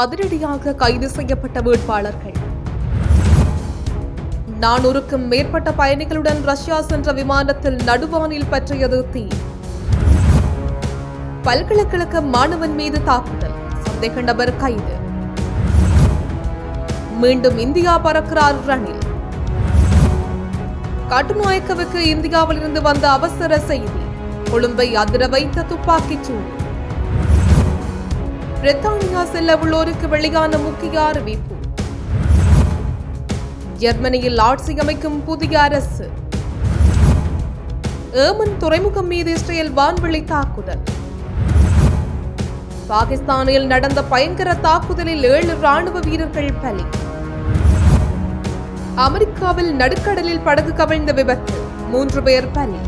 அதிரடியாக கைது செய்யப்பட்ட வேட்பாளர்கள். நானூறுக்கும் மேற்பட்ட பயணிகளுடன் ரஷ்யா சென்ற விமானத்தில் நடுவானில் பற்றியது தீ. பல்கலைக்கழக மாணவன் மீது தாக்குதல். சந்தேக நபர் கைது. மீண்டும் இந்தியா பறக்கிறார் ரணில். கட்டுநாயக்கவுக்கு இந்தியாவிலிருந்து வந்த அவசர செய்தி. கொழும்பை அதிர வைத்த துப்பாக்கிச் சூடு. பிரித்தானியா செல்ல உள்ளோருக்கு வெளியான முக்கிய அறிவிப்பு. ஜெர்மனியில் ஆட்சி அமைக்கும் புதிய அரசு. ஏமன் துறைமுகம் மீது இஸ்ரேல் வான்வெளி தாக்குதல். பாகிஸ்தானில் நடந்த பயங்கர தாக்குதலில் ஏழு ராணுவ வீரர்கள் பலி. அமெரிக்காவில் நடுக்கடலில் படகு கவிழ்ந்த விபத்து மூன்று பேர் பலி.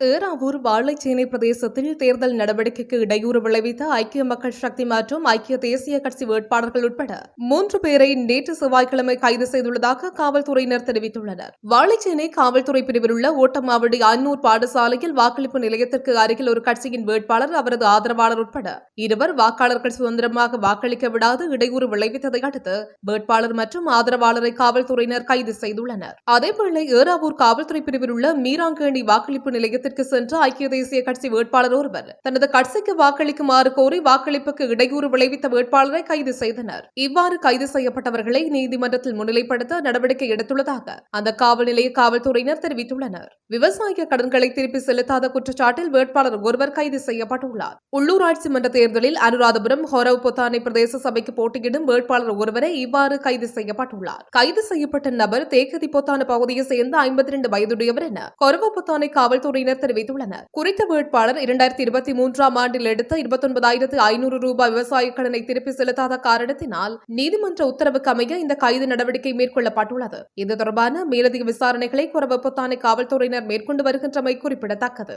ஏறாவூர் வாழைச்சேனை பிரதேசத்தில் தேர்தல் நடவடிக்கைக்கு இடையூறு விளைவித்த ஐக்கிய மக்கள் சக்தி மற்றும் ஐக்கிய தேசிய கட்சி வேட்பாளர்கள் உட்பட மூன்று பேரை நேற்று செவ்வாய்க்கிழமை கைது செய்துள்ளதாக காவல்துறையினர் தெரிவித்துள்ளனர். வாழைச்சேனை காவல்துறை பிரிவில் உள்ள ஓட்டமாவடி அன்னூர் பாடசாலையில் வாக்களிப்பு நிலையத்திற்கு அருகில் ஒரு கட்சியின் வேட்பாளர் அவரது ஆதரவாளர் உட்பட இருவர் வாக்காளர்கள் சுதந்திரமாக வாக்களிக்க விடாது இடையூறு விளைவித்ததை அடுத்து வேட்பாளர் மற்றும் ஆதரவாளரை காவல்துறையினர் கைது செய்துள்ளனர். அதேவேளை ஏறாவூர் காவல்துறை பிரிவில் உள்ள மீராங்கேணி வாக்களிப்பு நிலையத்திற்கு சென்ற ஐக்கிய தேசிய கட்சி வேட்பாளர் ஒருவர். தனது கட்சிக்கு வாக்களிக்குமாறு கோரி வாக்களிப்புக்கு இடையூறு விளைவித்த வேட்பாளரை கைது செய்தனர். இவ்வாறு கைது செய்யப்பட்டவர்களை நீதிமன்றத்தில் முன்னிலைப்படுத்த நடவடிக்கை எடுத்துள்ளதாக அந்த காவல் நிலைய காவல்துறையினர் தெரிவித்துள்ளனர். விவசாய கடன்களை திருப்பி செலுத்தாத குற்றச்சாட்டில் வேட்பாளர் ஒருவர் கைது செய்யப்பட்டுள்ளார். உள்ளூராட்சி மன்ற தேர்தலில் அனுராதபுரம் ஹொரவ் பொத்தானை பிரதேச சபைக்கு போட்டியிடும் வேட்பாளர் ஒருவரை இவ்வாறு கைது செய்யப்பட்டுள்ளார். கைது செய்யப்பட்ட நபர் தேக்கதி பொத்தான பகுதியை சேர்ந்த ஐம்பத்தி இரண்டு வயதுடையவர் என கொரவ பொத்தானை காவல்துறையினர் தெரிவித்துள்ளனர். குறித்த வேட்பாளர் இரண்டாயிரத்தி இருபத்தி மூன்றாம் ஆண்டில் எடுத்த இருபத்தொன்பதாயிரத்து ஐநூறு ரூபாய் விவசாய கடனை திருப்பி செலுத்தாத காரணத்தினால் நீதிமன்ற உத்தரவுக்கு அமைய இந்த கைது நடவடிக்கை மேற்கொள்ளப்பட்டுள்ளது. இது தொடர்பான மேலதிக விசாரணைகளை குறவப்பத்தானை பொத்தானை காவல்துறையினர் மேற்கொண்டு வருகின்றமை குறிப்பிடத்தக்கது.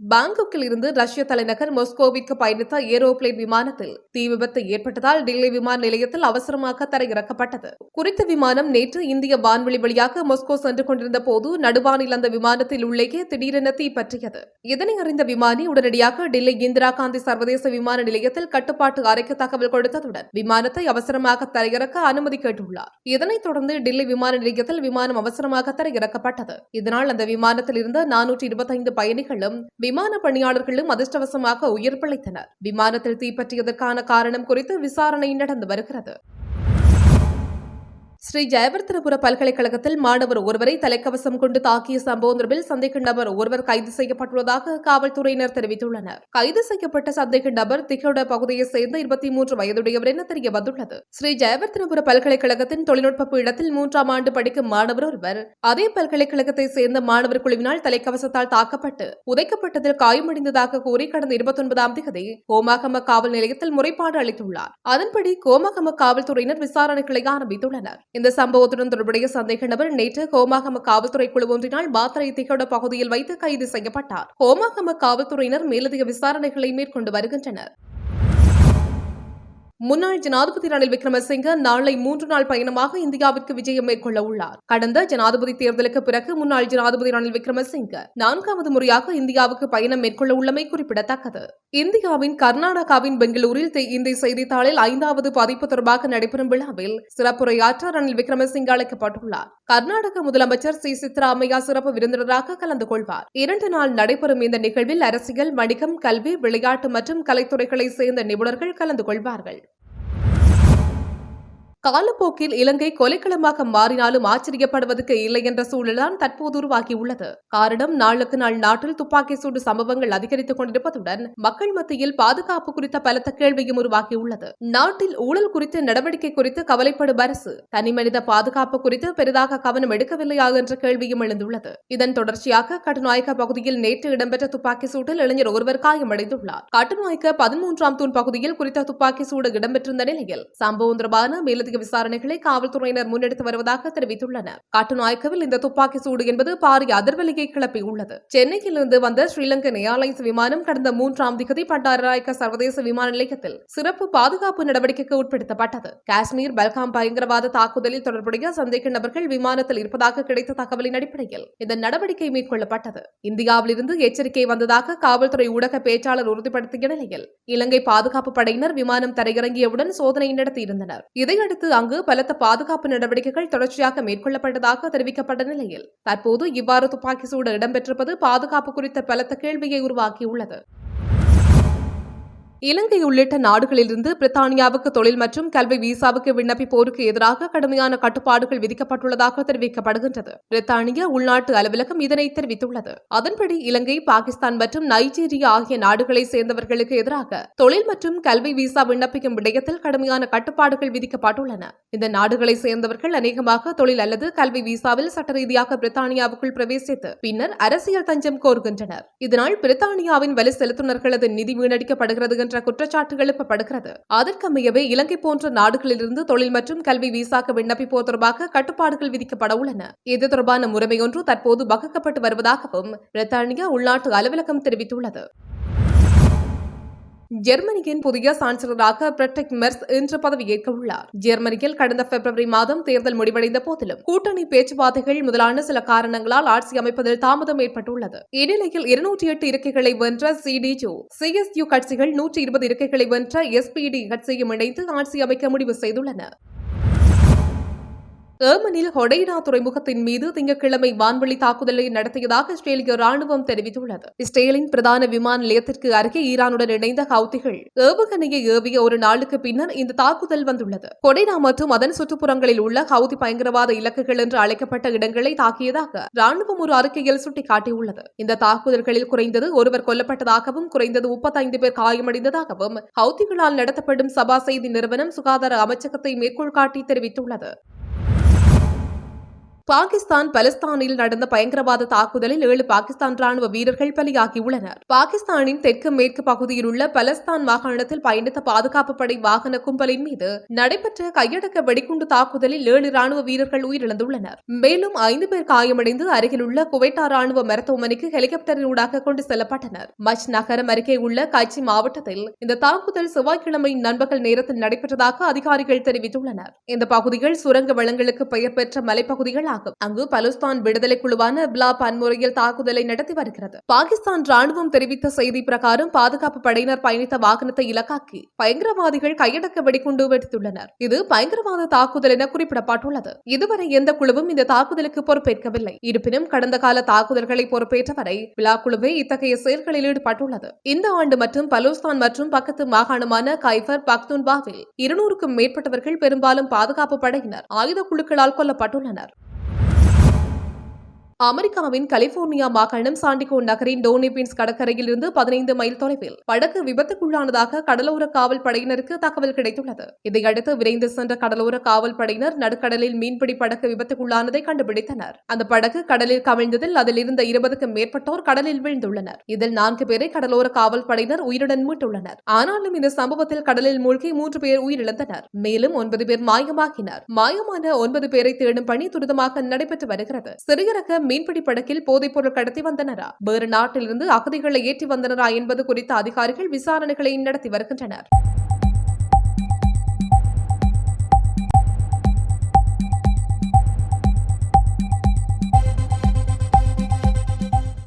பாங்காக்கில் இருந்து ரஷ்ய தலைநகர் மொஸ்கோவிற்கு பயணித்த ஏரோபிளேன் விமானத்தில் தீ விபத்து ஏற்பட்டதால் டெல்லி விமான நிலையத்தில் அவசரமாக தரையிறக்கப்பட்டது. குறித்த விமானம் நேற்று இந்திய வான்வெளி வழியாக மொஸ்கோ சென்று கொண்டிருந்த போது நடுவானில் அந்த விமானத்தில் உள்ளேயே திடீரென தீ பற்றியது. இதனை அறிந்த விமானி உடனடியாக டெல்லி இந்திரா காந்தி சர்வதேச விமான நிலையத்தில் கட்டுப்பாட்டு அறைக்கு தகவல் கொடுத்ததுடன் விமானத்தை அவசரமாக தரையிறக்க அனுமதி கேட்டுள்ளார். இதனைத் தொடர்ந்து டெல்லி விமான நிலையத்தில் விமானம் அவசரமாக தரையிறக்கப்பட்டது. இதனால் அந்த விமானத்தில் இருந்த நானூற்றி இருபத்தைந்து பயணிகளும் விமான பணியாளர்களும் அதிர்ஷ்டவசமாக உயிர் பிழைத்தனர். விமானத்தில் தீப்பற்றியதற்கான காரணம் குறித்து விசாரணை நடந்து வருகிறது. ஸ்ரீ ஜெயவர்த்தனபுர பல்கலைக்கழகத்தில் மாணவர் ஒருவரை தலைக்கவசம் கொண்டு தாக்கிய சம்பவம் தொடர்பில் சந்தேக நபர் ஒருவர் கைது செய்யப்பட்டுள்ளதாக காவல்துறையினர் தெரிவித்துள்ளனர். கைது செய்யப்பட்ட சந்தேக நபர் திகோட பகுதியைச் சேர்ந்த இருபத்தி மூன்று வயதுடையவர் என தெரிய வந்துள்ளது. ஸ்ரீ ஜெயவர்த்தனபுர பல்கலைக்கழகத்தின் தொழில்நுட்ப பீடத்தில் மூன்றாம் ஆண்டு படிக்கும் மாணவர் ஒருவர் அதே பல்கலைக்கழகத்தை சேர்ந்த மாணவர் குழுவினால் தலைக்கவசத்தால் தாக்கப்பட்டு உதைக்கப்பட்டதில் காயமடைந்ததாக கூறி கடந்த இருபத்தொன்பதாம் தேதி கோமாகம காவல் நிலையத்தில் முறைப்பாடு அளித்துள்ளார். அதன்படி கோமாகம காவல்துறையினர் விசாரணைகளை ஆரம்பித்துள்ளனர். இந்த சம்பவத்துடன் தொடர்புடைய சந்தேக நபர் நேற்று கோமாகம காவல்துறை குழு ஒன்றினால் பாத்தரை திகட பகுதியில் வைத்து கைது செய்யப்பட்டார். கோமாகம காவல்துறையினர் மேலதிக விசாரணைகளை மேற்கொண்டு வருகின்றனர். முன்னாள் ஜனாதிபதி ரணில் விக்ரமசிங்க நாளை மூன்று நாள் பயணமாக இந்தியாவிற்கு விஜயம் மேற்கொள்ள உள்ளார். கடந்த ஜனாதிபதி தேர்தலுக்கு பிறகு முன்னாள் ஜனாதிபதி ரணில் விக்ரமசிங்க நான்காவது முறையாக இந்தியாவுக்கு பயணம் மேற்கொள்ள உள்ளமை குறிப்பிடத்தக்கது. இந்தியாவின் கர்நாடகாவின் பெங்களூரில் இந்திய செய்தித்தாளில் ஐந்தாவது பதிப்பு தொடர்பாக நடைபெறும் விழாவில் சிறப்புரையாற்ற ரணில் விக்ரமசிங்க அழைக்கப்பட்டுள்ளார். கர்நாடக முதலமைச்சர் சி. சித்தராமையா சிறப்பு விருந்தினராக கலந்து கொள்வார். இரண்டு நாள் நடைபெறும் இந்த நிகழ்வில் அரசியல் வணிகம் கல்வி விளையாட்டு மற்றும் கலைத்துறைகளை சேர்ந்த நிபுணர்கள் கலந்து கொள்வார்கள். காலப்போக்கில் இலங்கை கொலைக்களமாக மாறினாலும் ஆச்சரியப்படுவதற்கு இல்லை என்ற சூழல்தான் தற்போது உருவாகியுள்ளது. காரணம் நாளுக்கு நாள் நாட்டில் துப்பாக்கி சூடு சம்பவங்கள் அதிகரித்துக் கொண்டிருப்பதுடன் மக்கள் மத்தியில் பாதுகாப்பு குறித்த பலத்த கேள்வியும் உருவாகியுள்ளது. நாட்டில் ஊழல் குறித்த நடவடிக்கை குறித்து கவலைப்படும் அரசு தனிமனித பாதுகாப்பு குறித்து பெரிதாக கவனம் எடுக்கவில்லையா என்ற கேள்வியும் எழுந்துள்ளது. இதன் தொடர்ச்சியாக கட்டுநாயக்க பகுதியில் நேற்று இடம்பெற்ற துப்பாக்கி சூட்டில் இளைஞர் ஒருவர் காயமடைந்துள்ளார். கட்டுநாயக்க பதிமூன்றாம் தூண் பகுதியில் குறித்த துப்பாக்கி சூடு இடம்பெற்றிருந்த நிலையில் சம்பவம் தொடர்பான மேலதிக மேலதிக விசாரணைகளை காவல்துறையினர் முன்னெடுத்து வருவதாக தெரிவித்துள்ளனர். கட்டுநாயக்கவில் இந்த துப்பாக்கி சூடு என்பது பாரிய அதிர்வலியை கிளப்பியுள்ளது சென்னையிலிருந்து வந்த ஸ்ரீலங்கன் ஏர்லைன்ஸ் விமானம் கடந்த மூன்றாம் திகதி பண்டாரநாயக்க சர்வதேச விமான நிலையத்தில் சிறப்பு பாதுகாப்பு நடவடிக்கைக்கு உட்படுத்தப்பட்டது. காஷ்மீர் பல்காம் பயங்கரவாத தாக்குதலில் தொடர்புடைய சந்தேக நபர்கள் விமானத்தில் இருப்பதாக கிடைத்த தகவலின் அடிப்படையில் இந்த நடவடிக்கை மேற்கொள்ளப்பட்டது. இந்தியாவிலிருந்து எச்சரிக்கை வந்ததாக காவல்துறை ஊடக பேச்சாளர் உறுதிப்படுத்திய நிலையில் இலங்கை பாதுகாப்பு படையினர் விமானம் தரையிறங்கியவுடன் சோதனை நடத்தியிருந்தனர். இதையடுத்து அங்கு பலத்த பாதுகாப்பு நடவடிக்கைகள் தொடர்ச்சியாக மேற்கொள்ளப்பட்டதாக தெரிவிக்கப்பட்ட நிலையில் தற்போது இவ்வாறு துப்பாக்கி சூடு இடம்பெற்றிருப்பது பாதுகாப்பு குறித்த பலத்த கேள்வியை உருவாக்கியுள்ளது. இலங்கை உள்ளிட்ட நாடுகளிலிருந்து பிரித்தானியாவுக்கு தொழில் மற்றும் கல்வி விசாவுக்கு விண்ணப்பிப்போருக்கு எதிராக கடுமையான கட்டுப்பாடுகள் விதிக்கப்பட்டுள்ளதாக தெரிவிக்கப்படுகின்றது. பிரித்தானிய உள்நாட்டு அலுவலகம் இதனை தெரிவித்துள்ளது. அதன்படி இலங்கை பாகிஸ்தான் மற்றும் நைஜீரியா ஆகிய நாடுகளை சேர்ந்தவர்களுக்கு எதிராக தொழில் மற்றும் கல்வி விசா விண்ணப்பிக்கும் விடயத்தில் கடுமையான கட்டுப்பாடுகள் விதிக்கப்பட்டுள்ளன. இந்த நாடுகளை சேர்ந்தவர்கள் அநேகமாக தொழில் அல்லது கல்வி விசாவில் சட்ட ரீதியாக பிரித்தானியாவுக்குள் பிரவேசித்து பின்னர் அரசியல் தஞ்சம் கோருகின்றனர். இதனால் பிரித்தானியாவின் வலு செலுத்துனர்களது நிதி வீணடிக்கப்படுகிறது என்ற குற்றச்சாட்டு எழுப்பப்படுகிறது அதற்கமையவே இலங்கை போன்ற நாடுகளிலிருந்து தொழில் மற்றும் கல்வி விசாக்கு விண்ணப்பிப்போர் தொடர்பாக கட்டுப்பாடுகள் விதிக்கப்பட உள்ளன. இது தொடர்பான முறைமையொன்று தற்போது வகுக்கப்பட்டு வருவதாகவும் பிரித்தானியா உள்நாட்டு அலுவலகம் தெரிவித்துள்ளது. ஜெர்மனியின் புதிய சான்சலராக பிரெட்ரிக் மெர்ஸ் இன்று பதவியேற்க உள்ளார். ஜெர்மனியில் கடந்த பிப்ரவரி மாதம் தேர்தல் முடிவடைந்த போதிலும் கூட்டணி பேச்சுவார்த்தைகள் முதலான சில காரணங்களால் ஆட்சி அமைப்பதில் தாமதம் ஏற்பட்டுள்ளது. இந்நிலையில் இருநூற்றி எட்டு இருக்கைகளை வென்ற சிடிஜு சிஎஸ்யு கட்சிகள் நூற்றி இருபது இருக்கைகளை வென்ற எஸ்பிடி கட்சியும் இணைந்து ஆட்சி அமைக்க முடிவு செய்துள்ளன. ஏமனில் ஹொடைனா துறைமுகத்தின் மீது திங்கட்கிழமை வான்வழி தாக்குதலை நடத்தியதாக இஸ்ரேலிய ராணுவம் தெரிவித்துள்ளது. இஸ்ரேலின் பிரதான விமான நிலையத்திற்கு அருகே ஈரானுடன் இணைந்த ஹவுதிகள் ஏவுகணையை ஏவிய ஒரு நாளுக்கு பின்னர் இந்த தாக்குதல் வந்துள்ளது. கொடைனா மற்றும் அதன் சுற்றுப்புறங்களில் உள்ள ஹவுதி பயங்கரவாத இலக்குகள் என்று அழைக்கப்பட்ட இடங்களை தாக்கியதாக ராணுவம் ஒரு அறிக்கையில் சுட்டிக்காட்டியுள்ளது. இந்த தாக்குதல்களில் குறைந்தது ஒருவர் கொல்லப்பட்டதாகவும் குறைந்தது முப்பத்தைந்து பேர் காயமடைந்ததாகவும் ஹவுதிகளால் நடத்தப்படும் சபா செய்தி நிறுவனம் சுகாதார அமைச்சகத்தை மேற்கோள் காட்டி தெரிவித்துள்ளது. பாகிஸ்தான் பலஸ்தானில் நடந்த பயங்கரவாத தாக்குதலில் ஏழு பாகிஸ்தான் ராணுவ வீரர்கள் பலியாகியுள்ளனர். பாகிஸ்தானின் தெற்கு மேற்கு பகுதியில் உள்ள பலஸ்தான் மாகாணத்தில் பயணித்த பாதுகாப்பு படை வாகன கும்பலின் மீது நடைபெற்ற கையடக்க வெடிகுண்டு தாக்குதலில் ஏழு ராணுவ வீரர்கள் உயிரிழந்துள்ளனர். மேலும் ஐந்து பேர் காயமடைந்து அருகிலுள்ள குவைட்டா ராணுவ மருத்துவமனைக்கு ஹெலிகாப்டரினூடாக கொண்டு செல்லப்பட்டனர். மச் நகரம் அருகே உள்ள காய்ச்சி மாவட்டத்தில் இந்த தாக்குதல் செவ்வாய்க்கிழமை நண்பகல் நேரத்தில் நடைபெற்றதாக அதிகாரிகள் தெரிவித்துள்ளனர். இந்த பகுதிகள் சுரங்க வளங்களுக்கு பெயர் பெற்ற மலைப்பகுதிகள் ஆகும் அங்கு பலுஸ்தான் விடுதலை குழுவான பிலா பன்முறையில் தாக்குதலை நடத்தி வருகிறது. பாகிஸ்தான் ராணுவம் தெரிவித்த செய்தி பிரகாரம் பாதுகாப்பு படையினர் பயணித்த வாகனத்தை இலக்காக்கி பயங்கரவாதிகள் கையடக்க வெடிகுண்டு வெடித்துள்ளனர். இது பயங்கரவாத தாக்குதல் என குறிப்பிடப்பட்டுள்ளது. இதுவரை எந்த குழுவும் இந்த தாக்குதலுக்கு பொறுப்பேற்கவில்லை. இருப்பினும் கடந்த கால தாக்குதல்களை பொறுப்பேற்றவரை விழா குழுவே இத்தகைய செயல்களில் ஈடுபட்டுள்ளது. இந்த ஆண்டு மற்றும் பலோஸ்தான் மற்றும் பக்கத்து மாகாணமான கைஃபர் பக்துன்பாவில் இருநூறுக்கும் மேற்பட்டவர்கள் பெரும்பாலும் பாதுகாப்பு படையினர். ஆயுத குழுக்களால் கொல்லப்பட்டுள்ளனர். அமெரிக்காவின் கலிபோர்னியா மாகாணம் சாண்டிகோ நகரின் டோனிபின்ஸ் கடற்கரையில் இருந்து பதினைந்து மைல் தொலைவில் படகு விபத்துக்குள்ளானதாக கடலோர காவல் படையினருக்கு தகவல் கிடைத்துள்ளது. இதையடுத்து விரைந்து சென்ற கடலோர காவல் படையினர் நடுக்கடலில் மீன்பிடி படகு விபத்துக்குள்ளானதை கண்டுபிடித்தனர். அந்த படகு கடலில் கவிழ்ந்ததில் அதில் இருந்த இருபதுக்கும் மேற்பட்டோர் கடலில் வீழ்ந்துள்ளனர். இதில் நான்கு பேரை கடலோர காவல் படையினர் உயிருடன் மீட்டுள்ளனர். ஆனாலும் இந்த சம்பவத்தில் கடலில் மூழ்கி மூன்று பேர் உயிரிழந்தனர். மேலும் ஒன்பது பேர் மாயமாகினர். மாயமான ஒன்பது பேரை தேடும் பணி துரிதமாக நடைபெற்று வருகிறது. சிறிய ரக மீன்பிடி படகில் போதைப்பொருள் கடத்தி வந்தனரா? வேறு நாட்டிலிருந்து அகதிகளை ஏற்றி வந்தனரா என்பது குறித்த அதிகாரிகள் விசாரணைகளை நடத்தி வருகின்றனர்.